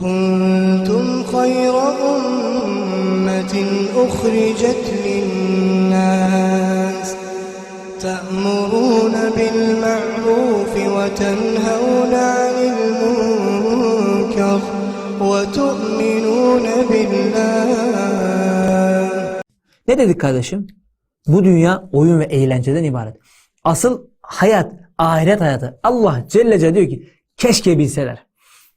كنتم خير أمة أخرجت للناس تأمرون بالمعروف وتنهون عن المنكر وتؤمنون بالله Ne dedik kardeşim? Bu dünya oyun ve eğlenceden ibaret. Asıl hayat, ahiret hayatı. Allah Celle Celle diyor ki keşke bilseler.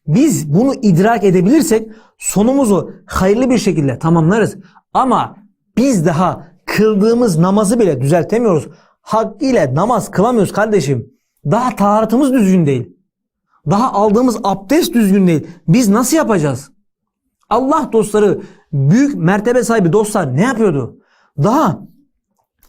Biz bunu idrak edebilirsek sonumuzu hayırlı bir şekilde tamamlarız. Ama biz daha kıldığımız namazı bile düzeltemiyoruz. Hakkıyla namaz kılamıyoruz kardeşim. Daha taharatımız düzgün değil. Daha aldığımız abdest düzgün değil. Biz nasıl yapacağız? Allah dostları büyük mertebe sahibi dostlar ne yapıyordu? Daha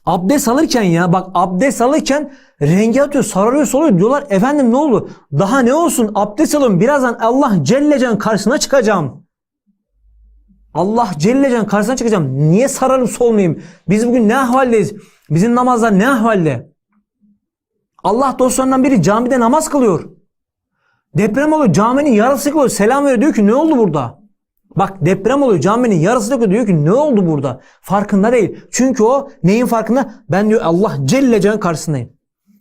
abdest alırken ya bak abdest alırken rengi atıyor sararıyor soluyor diyorlar efendim ne oldu? Daha ne olsun abdest alın birazdan Allah Celle Can karşısına çıkacağım. Allah Celle Can karşısına çıkacağım. Niye sararıp solmayayım? Biz bugün ne ahvaldeyiz? Bizim namazlar ne ahvalde? Allah dostlarından biri camide namaz kılıyor. Deprem oluyor caminin yarısı kılıyor. Selam veriyor diyor ki ne oldu burada? Bak deprem oluyor caminin yarısı da diyor ki ne oldu burada? Farkında değil. Çünkü o neyin farkında? Ben diyor Allah Celle Celle'nin karşısındayım.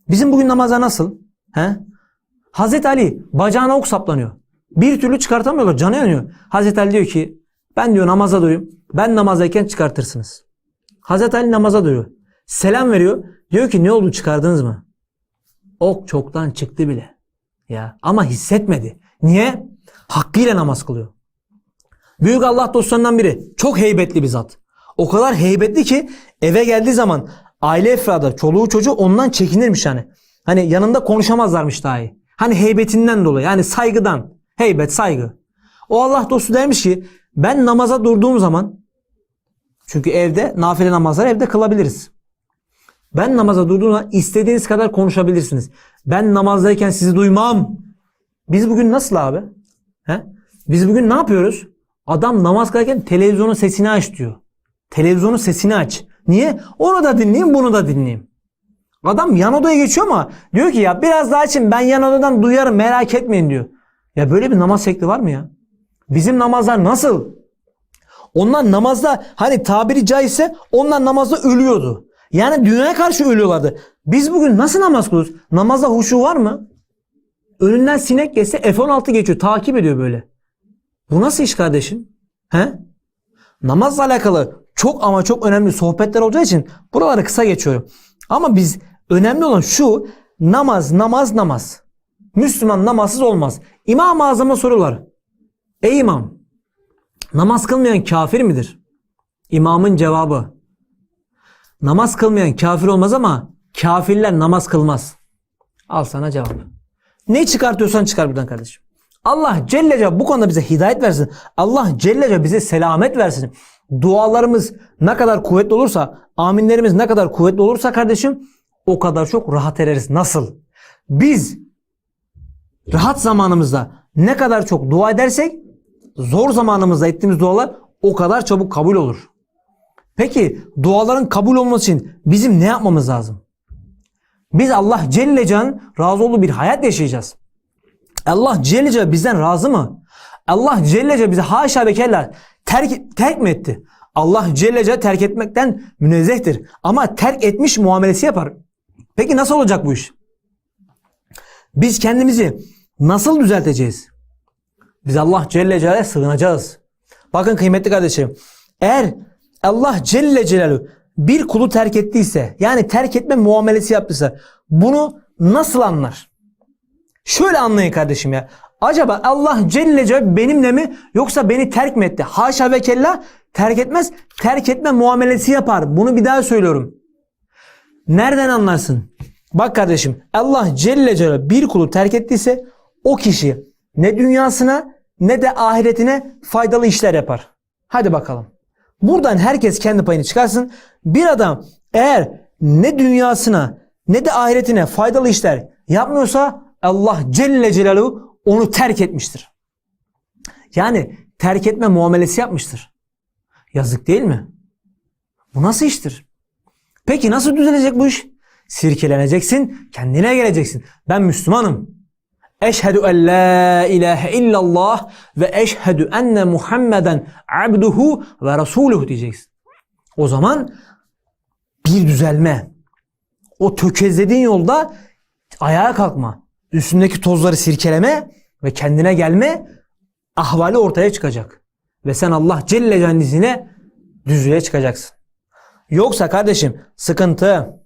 Bizim bugün namazlar nasıl? He? Hazreti Ali bacağına ok saplanıyor. Bir türlü çıkartamıyorlar. Canı yanıyor. Hazreti Ali diyor ki ben diyor namaza doyum. Ben namazdayken çıkartırsınız. Hazreti Ali namaza doyuyor. Selam veriyor. Diyor ki ne oldu çıkardınız mı? Ok çoktan çıktı bile. Ya ama hissetmedi. Niye? Hakkıyla namaz kılıyor. Büyük Allah dostlarından biri. Çok heybetli bir zat. O kadar heybetli ki eve geldiği zaman aile efradı, çoluğu çocuğu ondan çekinirmiş hani. Hani yanında konuşamazlarmış dahi. Hani heybetinden dolayı yani saygıdan. Heybet, saygı. O Allah dostu demiş ki ben namaza durduğum zaman çünkü evde nafile namazları evde kılabiliriz. Ben namaza durduğum zaman istediğiniz kadar konuşabilirsiniz. Ben namazdayken sizi duymam. Biz bugün nasıl abi? He? Biz bugün ne yapıyoruz? Adam namaz kılarken televizyonun sesini aç diyor. Televizyonun sesini aç. Niye? Onu da dinleyeyim, bunu da dinleyeyim. Adam yan odaya geçiyor ama diyor ki ya biraz daha açın ben yan odadan duyarım merak etmeyin diyor. Ya böyle bir namaz şekli var mı ya? Bizim namazlar nasıl? Onlar namazda hani tabiri caizse onlar namazda ölüyordu. Yani dünyaya karşı ölüyorlardı. Biz bugün nasıl namaz kılıyoruz? Namazda huşu var mı? Önünden sinek geçse F-16 geçiyor. Takip ediyor böyle. Bu nasıl iş kardeşim? He? Namazla alakalı çok ama çok önemli sohbetler olacağı için buraları kısa geçiyorum. Ama biz önemli olan şu namaz namaz namaz. Müslüman namazsız olmaz. İmam-ı Azam'a soruyorlar. Ey imam namaz kılmayan kafir midir? İmamın cevabı namaz kılmayan kafir olmaz ama kafirler namaz kılmaz. Al sana cevap. Ne çıkartıyorsan çıkar buradan kardeşim. Allah Celle Celle bu konuda bize hidayet versin. Allah Celle Celle bize selamet versin. Dualarımız ne kadar kuvvetli olursa, aminlerimiz ne kadar kuvvetli olursa kardeşim o kadar çok rahat ederiz. Nasıl? Biz rahat zamanımızda ne kadar çok dua edersek zor zamanımızda ettiğimiz dualar o kadar çabuk kabul olur. Peki duaların kabul olması için bizim ne yapmamız lazım? Biz Allah Celle Can razı olduğu bir hayat yaşayacağız. Allah Celle Celle bizden razı mı? Allah Celle Celle bize haşa ve kella terk, terk mi etti? Allah Celle Celle terk etmekten münezzehtir. Ama terk etmiş muamelesi yapar. Peki nasıl olacak bu iş? Biz kendimizi nasıl düzelteceğiz? Biz Allah Celle Celle'ye sığınacağız. Bakın kıymetli kardeşim. Eğer Allah Celle Celaluhu bir kulu terk ettiyse yani terk etme muamelesi yaptıysa bunu nasıl anlar? Şöyle anlayın kardeşim ya. Acaba Allah Celle Celaluhu benimle mi yoksa beni terk mi etti? Haşa ve kella terk etmez. Terk etme muamelesi yapar. Bunu bir daha söylüyorum. Nereden anlarsın? Bak kardeşim Allah Celle Celaluhu bir kulu terk ettiyse o kişi ne dünyasına ne de ahiretine faydalı işler yapar. Hadi bakalım. Buradan herkes kendi payını çıkarsın. Bir adam eğer ne dünyasına ne de ahiretine faydalı işler yapmıyorsa Allah Celle Celaluhu onu terk etmiştir. Yani terk etme muamelesi yapmıştır. Yazık değil mi? Bu nasıl iştir? Peki nasıl düzelecek bu iş? Sirkeleneceksin, kendine geleceksin. Ben Müslümanım. Eşhedü en la ilahe illallah ve eşhedü enne Muhammeden abduhu ve rasuluhu diyeceksin. O zaman bir düzelme. O tökezlediğin yolda ayağa kalkma. Üstündeki tozları sirkeleme ve kendine gelme ahvali ortaya çıkacak. Ve sen Allah Celle Cennetine düzlüğe çıkacaksın. Yoksa kardeşim sıkıntı.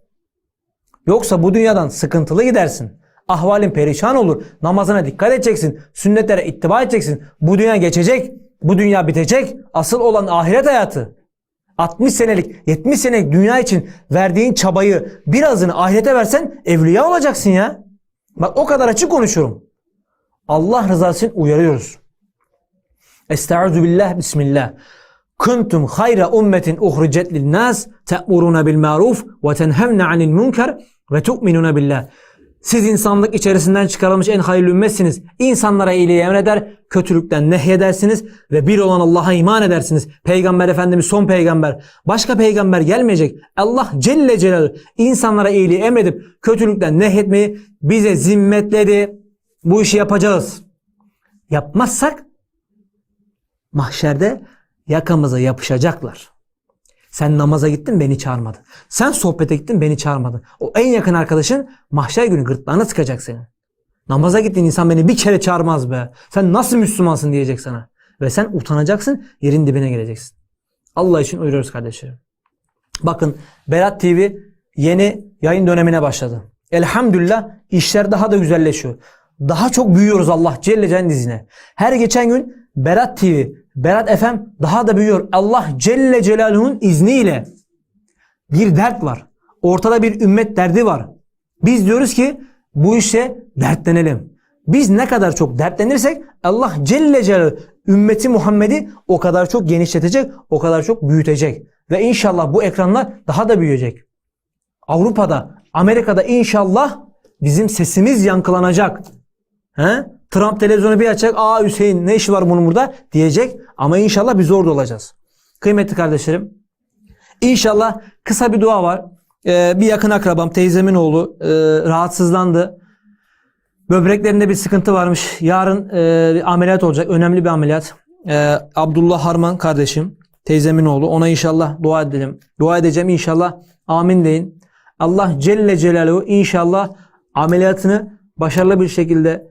Yoksa bu dünyadan sıkıntılı gidersin. Ahvalin perişan olur. Namazına dikkat edeceksin. Sünnetlere ittiba edeceksin. Bu dünya geçecek. Bu dünya bitecek. Asıl olan ahiret hayatı. 60 senelik, 70 senelik dünya için verdiğin çabayı birazını ahirete versen evliya olacaksın ya. Bak o kadar açık konuşuyorum. Allah rızası için uyarıyoruz. Estaizu billah bismillah. Kuntum hayra ummetin uhricet lin nas te'muruna bil maruf ve tenhevne anil münker ve tu'minuna billah. Siz insanlık içerisinden çıkarılmış en hayırlı ümmetsiniz. İnsanlara iyiliği emreder, kötülükten nehyedersiniz ve bir olan Allah'a iman edersiniz. Peygamber Efendimiz son peygamber. Başka peygamber gelmeyecek. Allah Celle Celaluhu insanlara iyiliği emredip kötülükten nehyetmeyi bize zimmetledi. Bu işi yapacağız. Yapmazsak mahşerde yakamıza yapışacaklar. Sen namaza gittin beni çağırmadın. Sen sohbete gittin beni çağırmadın. O en yakın arkadaşın mahşer günü gırtlağına sıkacak senin. Namaza gittiğin insan beni bir kere çağırmaz be. Sen nasıl Müslümansın diyecek sana. Ve sen utanacaksın yerin dibine geleceksin. Allah için uyuruyoruz kardeşlerim. Bakın Berat TV yeni yayın dönemine başladı. Elhamdülillah işler daha da güzelleşiyor. Daha çok büyüyoruz Allah Celle Celle'nin izniyle. Her geçen gün Berat TV, Berat FM daha da büyüyor. Allah Celle Celaluhu'nun izniyle. Bir dert var. Ortada bir ümmet derdi var. Biz diyoruz ki bu işe dertlenelim. Biz ne kadar çok dertlenirsek Allah Celle Celaluhu ümmeti Muhammed'i o kadar çok genişletecek, o kadar çok büyütecek. Ve inşallah bu ekranlar daha da büyüyecek. Avrupa'da, Amerika'da inşallah bizim sesimiz yankılanacak. He? Trump televizyonu bir açacak. Aa Hüseyin ne işi var bunun burada diyecek. Ama inşallah biz orada olacağız. Kıymetli kardeşlerim. İnşallah kısa bir dua var. Ee, bir yakın akrabam teyzemin oğlu e, rahatsızlandı. Böbreklerinde bir sıkıntı varmış. Yarın e, bir ameliyat olacak. Önemli bir ameliyat. Ee, Abdullah Harman kardeşim. Teyzemin oğlu. Ona inşallah dua edelim. Dua edeceğim inşallah. Amin deyin. Allah Celle Celaluhu inşallah ameliyatını başarılı bir şekilde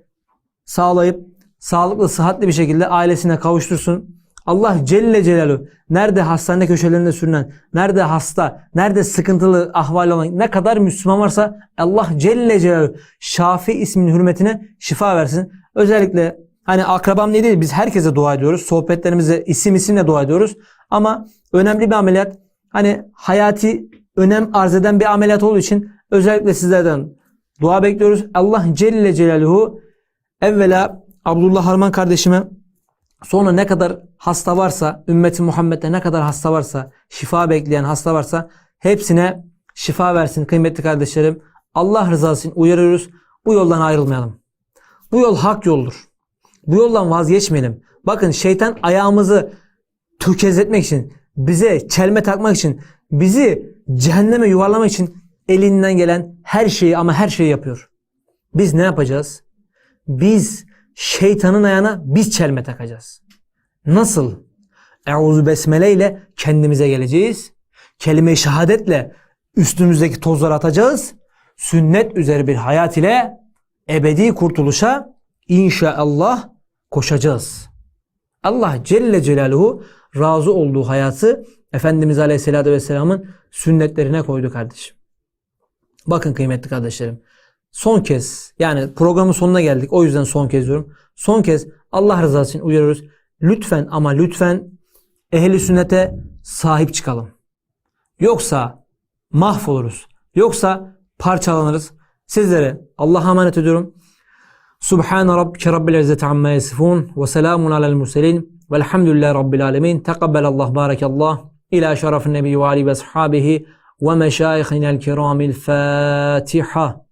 sağlayıp sağlıklı, sıhhatli bir şekilde ailesine kavuştursun. Allah Celle Celaluhu nerede hastane köşelerinde sürünen, nerede hasta, nerede sıkıntılı ahval olan ne kadar Müslüman varsa Allah Celle Celaluhu Şafi isminin hürmetine şifa versin. Özellikle hani akrabam ne değil biz herkese dua ediyoruz. Sohbetlerimize isim isimle dua ediyoruz. Ama önemli bir ameliyat hani hayati önem arz eden bir ameliyat olduğu için özellikle sizlerden dua bekliyoruz. Allah Celle Celaluhu evvela Abdullah Harman kardeşime sonra ne kadar hasta varsa ümmeti Muhammed'de ne kadar hasta varsa şifa bekleyen hasta varsa hepsine şifa versin kıymetli kardeşlerim. Allah rızası için uyarıyoruz. Bu yoldan ayrılmayalım. Bu yol hak yoldur. Bu yoldan vazgeçmeyelim. Bakın şeytan ayağımızı tökezletmek için, bize çelme takmak için, bizi cehenneme yuvarlamak için elinden gelen her şeyi ama her şeyi yapıyor. Biz ne yapacağız? Biz şeytanın ayağına biz çelme takacağız. Nasıl? Euzu besmele ile kendimize geleceğiz. Kelime-i şehadetle üstümüzdeki tozları atacağız. Sünnet üzeri bir hayat ile ebedi kurtuluşa inşallah koşacağız. Allah Celle Celaluhu razı olduğu hayatı Efendimiz Aleyhisselatü Vesselam'ın sünnetlerine koydu kardeşim. Bakın kıymetli kardeşlerim. Son kez yani programın sonuna geldik. O yüzden son kez diyorum. Son kez Allah rızası için uyarıyoruz. Lütfen ama lütfen ehli sünnete sahip çıkalım. Yoksa mahvoluruz. Yoksa parçalanırız. Sizlere Allah'a emanet ediyorum. Subhan rabbike rabbil izzeti amma yasifun ve selamun alel murselin velhamdülillahi rabbil alemin. Tekabbelallah barakallah ila şerefin nebi ve ali ve ashabihi ve meşayihinel kiramil Fatiha.